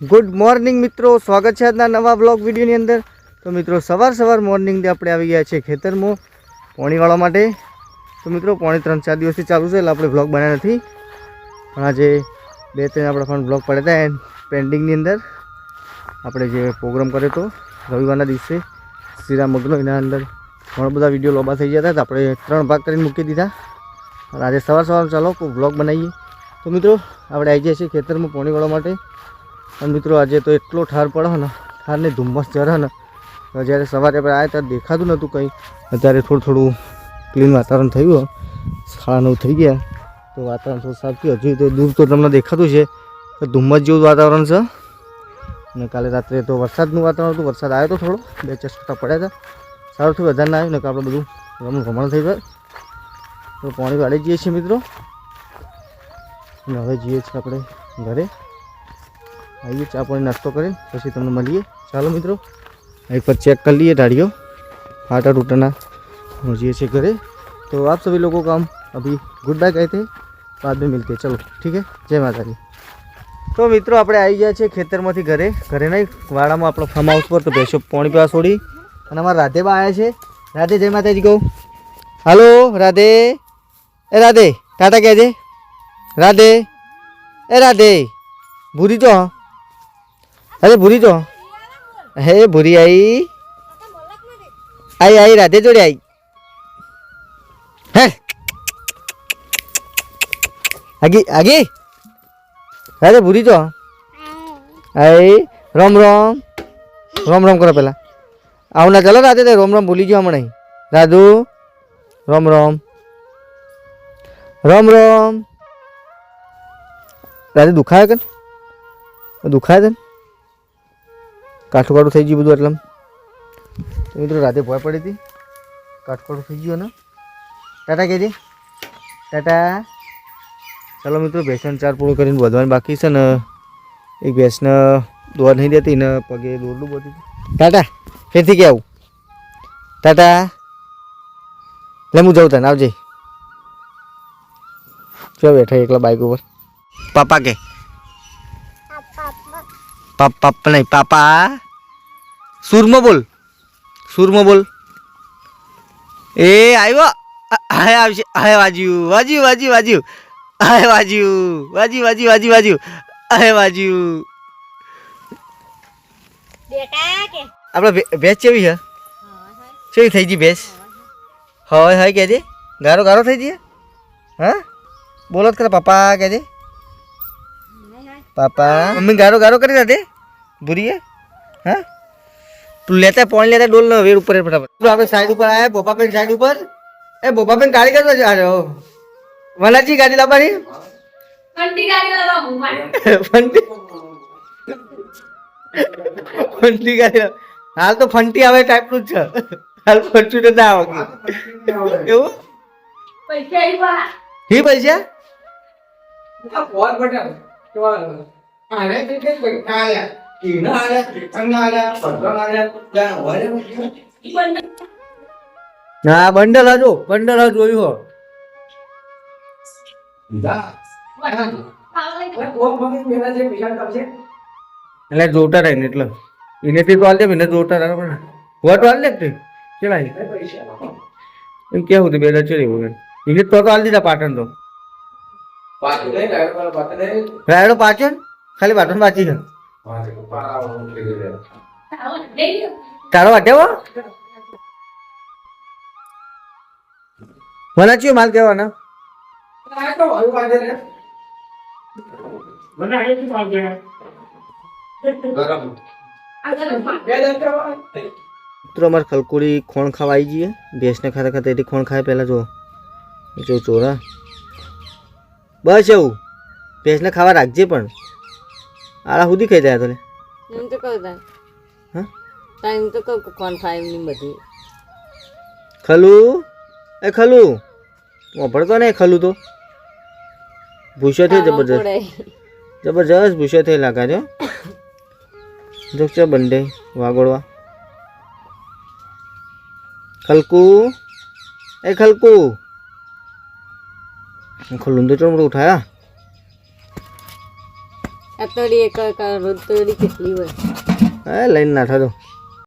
Good morning મિત્રો, સ્વાગત છે આજના નવા બ્લોગ વિડીયોની અંદર. તો મિત્રો, સવાર સવાર મોર્નિંગથી આપણે આવી ગયા છીએ ખેતરમાં, પોણીવાળા માટે. તો મિત્રો, પોણી ત્રણ ચાર દિવસથી ચાલુ છે એટલે આપણે બ્લોગ બનાવ્યા નથી. પણ આજે બે ત્રણ આપણા પણ બ્લોગ પડ્યા હતા એન્ડ પેન્ડિંગની અંદર. આપણે જે પ્રોગ્રામ કર્યો હતો, રવિવારના દિવસે, શ્રીરામ મગનો એના અંદર ઘણા બધા વીડિયો લોબા થઈ ગયા હતા આપણે ત્રણ ભાગ કરીને મૂકી દીધા. આજે સવાર સવાર ચાલો બ્લોગ બનાવીએ. તો મિત્રો, આપણે આવી જઈએ છીએ ખેતરમાં પોણી વાળવા માટે. અને મિત્રો આજે તો એટલો ઠાર પડે ને, ઠારને ધુમ્મસ જરા ને જ્યારે સવારે આપણે આવ્યા ત્યારે દેખાતું નહોતું કંઈ. અત્યારે થોડું થોડું ક્લીન વાતાવરણ થયું સાડા નવ થઈ ગયા. તો વાતાવરણ થોડું સાફ થયું. હજુ તો દૂર તો તમને દેખાતું છે તો ધુમ્મસ જેવું વાતાવરણ છે. અને કાલે રાત્રે તો વરસાદનું વાતાવરણ હતું. વરસાદ આવ્યો તો થોડો. બે ચાર છૂટા પડ્યા હતા સારું થયું, વધારે ના આવ્યું ને કે આપણે બધું રમણ ભમણ થઈ જાય તો પાણી વાળી જઈએ છીએ મિત્રો. અને હવે જઈએ છીએ આપણે ઘરે. આવીએ ચા પાણી નાસ્તો કરીને, પછી તમને મળીએ. ચાલો મિત્રો એક પર ચેક કરી લઈએ ઢાળીઓ આટા ટૂટાના પહોંચીએ છીએ ઘરે. તો આપ સભી લોકો કામ અભી अभी गुड बाय गए थे મિલકે में ઠીક चलो ठीक है તો મિત્રો, આપણે આવી ગયા છીએ ખેતરમાંથી ઘરે. ઘરે નહીં, વાડામાં આપણો ફાર્મ હાઉસ પર. તો ભેંસો પાણી પીવા છોડી. અને અમારા રાધેબા આવ્યા છે. રાધે, જય માતાજી કહું. હાલો, રાધે. એ રાધે, ટાટા કહેજે. રાધે. એ રાધે. ભૂરી જો હા? અરે ભૂરી તો હે, ભૂરી આઈ. આઈ આઈ, રાધે જોડે આઈ. હે. આગી આગી. રાધે, ભૂરી તો આઈ, રોમ રોમ. રોમ રોમ કરો પેલા. આવું ના ચાલો રાધે રોમ રોમ ભૂલી ગયો હમણાં રાધુ. રોમ રોમ. રોમ રોમ. રાધે દુખાય કે દુખાય તને કાઠું થઈ ગયું બધું એટલે. મિત્રો રાતે ભોય પડી હતી. કાઠું થઈ ગયું ને. ટાટા કહેજે. ટાટા. ચાલો મિત્રો, ભેંસને ચાર પૂરું કરીને વધવાની બાકી છે ને. એક ભેંસને દોડ નહીં દેતી ને પગે દોરડું બધું. ટાટા, ફેરથી કે આવું? ટાટા. લે, હું જાઉં તને, આવજે. ચો બેઠા એકલા બાઇક ઉપર. પાપા કે. પાપા નહીં પાપા સુરમાં બોલ સુરમાં બોલ એ આવ્યો હાય આવશે હાય વાજ્યું વાજ્યું વાજ્યું વાજ્યું હાય વાજ્યું વાજ્યું વાજ્યું વાજ્યું વાજ્યું હાય વાજ્યું બેટા કે આપણે ભે- ભેંસ કેવી છે કેવી થઈ ગઈ ભેંસ હોય હોય કહેજે ગારો ગારો થઈ જઈએ હા બોલો જ ખરા પપ્પા કહેજે પાપા મમ્મી ગારો ગારો કરી દે ભૂરીએ હા તું લેતા પોણી લેતા ડોલ નો વેર ઉપર હે ફટાફટ આપણે સાઈડ ઉપર આયા બોપાબેન સાઈડ ઉપર એ બોપાબેન ગાડી કરતો છે અરે ઓ વલાજી ગાડી લાવવાની ફંટી ગાડી લાવો મુંબઈ ફંટી ફંટી ગાડી હાલ તો ફંટી આવે ટાઈપનું જ છે. હાલ ફંટી તો ના આવે. એવું? પૈસા આવ્યા હી પૈસા ના બંડલ હજુ બંડલ હજુ જોયું એટલે જોતા રહે ને એટલે. એને થી હાલ દે એને જોતા રહે પણ વોટ હાલ દે તે ચલા એમ કેવું હતું, બે ચડી વગર તો હાલ દીધા પાટણ તો. રાયડો પાછો ખાલી બાટન પાછી છે. તારો વાટ્યો મને ચિયો માલ કહેવાના? મિત્રો અમારે ખલકુડી ખોણ ખાવા આવી જઈએ. ભેંસને ખાતા ખાતા એથી ખોણ ખાય. પહેલાં જો જો ચોરા બસ એવું. ભેંસને ખાવા રાખજે પણ. આળા સુધી ખાઈ જાય તો લે એમ તો કહું તાન. હા? ટાઈમ તો કહું કોણ ખાય એમની બધી. ખલું? એ ખલું. વાપરતો ને ખલું તો. ભૂસ્યો થયો જબરજસ્ત. જબરજસ્ત ભૂસ્યો થયો લાગે છે જો છે બંડે વાગોળવા. ખલકુ? એ ખલકુ. ચમડું ઉઠાયા આ તળી એક એક રોજ તળી કેટલી હોય હા લઈને નાખો તો